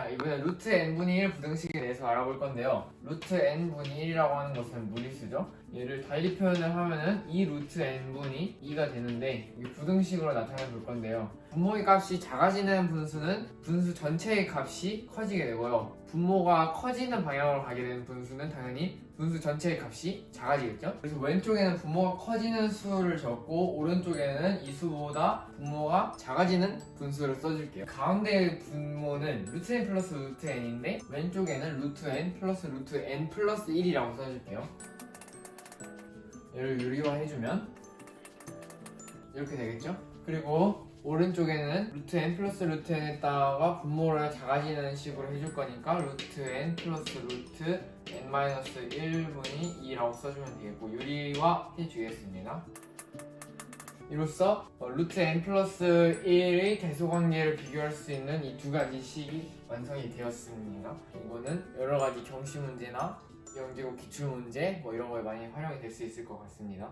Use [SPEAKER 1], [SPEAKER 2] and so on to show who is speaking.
[SPEAKER 1] 자 이번에 루트 n분의 1 부등식에 대해서 알아볼 건데요. 루트 n분의 1이라고 하는 것은 무리수죠. 얘를 달리 표현을 하면은 2 루트 n분이 2가 되는데 이 부등식으로 나타내 볼 건데요. 분모의 값이 작아지는 분수는 분수 전체의 값이 커지게 되고요. 분모가 커지는 방향으로 가게 되는 분수는 당연히 분수 전체의 값이 작아지겠죠. 그래서 왼쪽에는 분모가 커지는 수를 적고 오른쪽에는 이 수보다 분모가 작아지는 분수를 써줄게요. 가운데 분모는 루트 n 플러스 루트 n인데 왼쪽에는 루트 n 플러스 루트 n 플러스 1이라고 써줄게요 얘를 유리화해주면 이렇게 되겠죠? 그리고 오른쪽에는 루트 n 플러스 루트 n에다가 분모를 작아지는 식으로 해줄 거니까 루트 n 플러스 루트 n 마이너스 1분이 2라고 써주면 되겠고 유리화 해주겠습니다. 이로써 어, 루트 n 플러스 1의 대소관계를 비교할 수 있는 이 두 가지 식이 완성이 되었습니다. 이거는 여러 가지 경시 문제나 영재고 기출 문제 뭐 이런 거에 많이 활용이 될 수 있을 것 같습니다.